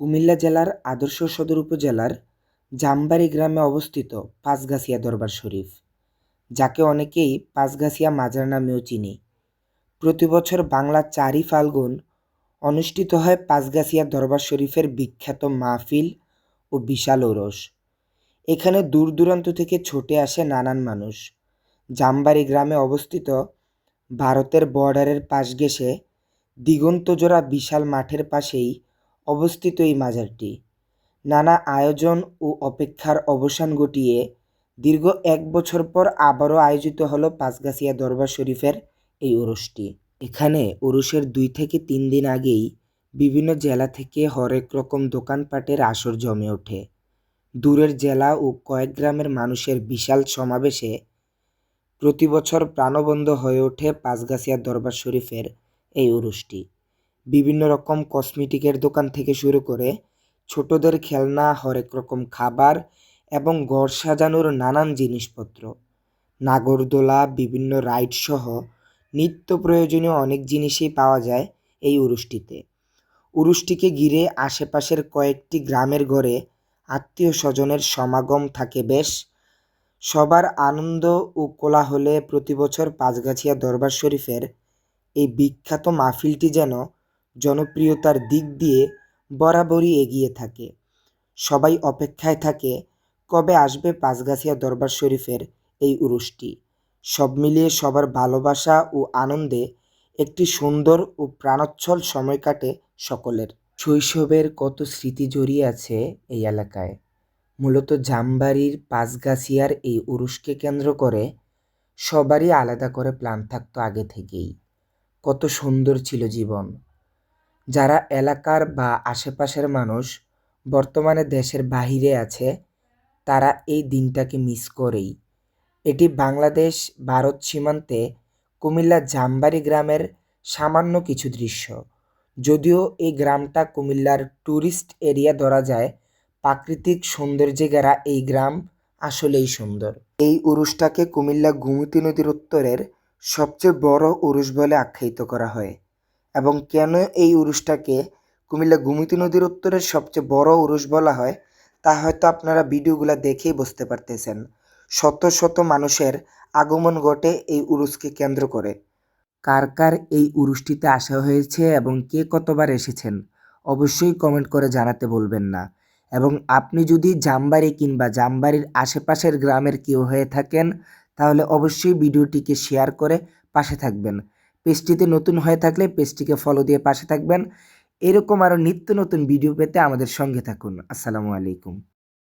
কুমিল্লা জেলার আদর্শ সদর উপজেলার জামবাড়ি গ্রামে অবস্থিত পাঁচগাছিয়া দরবার শরীফ, যাকে অনেকেই পাঁচগাছিয়া মাজার নামেও চিনি। প্রতি বছর বাংলা চারই ফাল্গুন অনুষ্ঠিত হয় পাঁচগাছিয়া দরবার শরীফের বিখ্যাত মাহফিল ও বিশাল ওরস। এখানে দূর দূরান্ত থেকে ছুটে আসে নানান মানুষ। জামবাড়ি গ্রামে অবস্থিত ভারতের বর্ডারের পাশ ঘেঁষে দিগন্তজোড়া বিশাল মাঠের পাশেই অবস্থিত এই মাজারটি। নানা আয়োজন ও অপেক্ষার অবসান ঘটিয়ে দীর্ঘ এক বছর পর আবারও আয়োজিত হলো পাঁচগাছিয়া দরবার শরীফের এই উরুসটি এখানে উরুসের দুই থেকে তিন দিন আগেই বিভিন্ন জেলা থেকে হরেক রকম দোকানপাটের আসর জমে ওঠে। দূরের জেলা ও কয়েক গ্রামের মানুষের বিশাল সমাবেশে প্রতি বছর প্রাণবন্ধ হয়ে ওঠে পাঁচগাছিয়া দরবার শরীফের এই উরুসটি বিভিন্ন রকম কসমেটিকের দোকান থেকে শুরু করে ছোটদের খেলনা, হরেক রকম খাবার এবং ঘর সাজানোর নানান জিনিসপত্র। নাগরদোলা, বিভিন্ন রাইড সহ নিত্য প্রয়োজনীয় অনেক জিনিসই পাওয়া যায় এই উরুসটিতে উরুসটিকে ঘিরে আশেপাশের কয়েকটি গ্রামের ঘরে আত্মীয় স্বজনের সমাগম থাকে বেশ। সবার আনন্দ ও কোলাহলে প্রতি বছর পাঁচগাছিয়া দরবার শরীফের এই বিখ্যাত মাহফিলটি যেন জনপ্রিয়তার দিক দিয়ে বরাবরই এগিয়ে থাকে। সবাই অপেক্ষায় থাকে, কবে আসবে পাঁচগাছিয়া দরবার শরীফের এই উরুসটি সব মিলিয়ে সবার ভালোবাসা ও আনন্দে একটি সুন্দর ও প্রাণোচ্ছল সময় কাটে সকলের। শৈশবের কত স্মৃতি জড়িয়ে আছে এই এলাকায়? মূলত জামবাড়ির পাঁচগাছিয়ার এই উরুসকে কেন্দ্র করে সবারই আলাদা করে প্ল্যান থাকতো আগে থেকেই। কত সুন্দর ছিল জীবন। যারা এলাকার বা আশেপাশের মানুষ বর্তমানে দেশের বাহিরে আছে, তারা এই দিনটাকে মিস করেই। এটি বাংলাদেশ, ভারত সীমান্তে কুমিল্লা জামবাড়ি গ্রামের সামান্য কিছু দৃশ্য। যদিও এই গ্রামটা কুমিল্লার ট্যুরিস্ট এরিয়া ধরা যায়, প্রাকৃতিক সৌন্দর্যে ঘেরা এই গ্রাম আসলেই সুন্দর। এই উরুসটাকে কুমিল্লা গুমতি নদীর উত্তরের সবচেয়ে বড় উরুস বলে আখ্যায়িত করা হয়। এবং কেন এই উরুসটাকে কুমিল্লা গুমিতি নদীর উত্তরের সবচেয়ে বড় উরুস বলা হয়, তা হয়তো আপনারা ভিডিওগুলো দেখেই বুঝতে পারতেছেন। শত শত মানুষের আগমন ঘটে এই উরুসকে কেন্দ্র করে। কার কার এই উরুসটিতে আসা হয়েছে এবং কে কতবার এসেছেন, অবশ্যই কমেন্ট করে জানাতে বলবেন না। এবং আপনি যদি জামবাড়ি কিংবা জামবাড়ির আশেপাশের গ্রামের কেউ হয়ে থাকেন, তাহলে অবশ্যই ভিডিওটিকে শেয়ার করে পাশে থাকবেন। পেজটিতে নতুন হয়ে থাকলে পেজটিকে ফলো দিয়ে পাশে থাকবেন। এরকম আরও নিত্য নতুন ভিডিও পেতে আমাদের সঙ্গে থাকুন। আসসালামু আলাইকুম।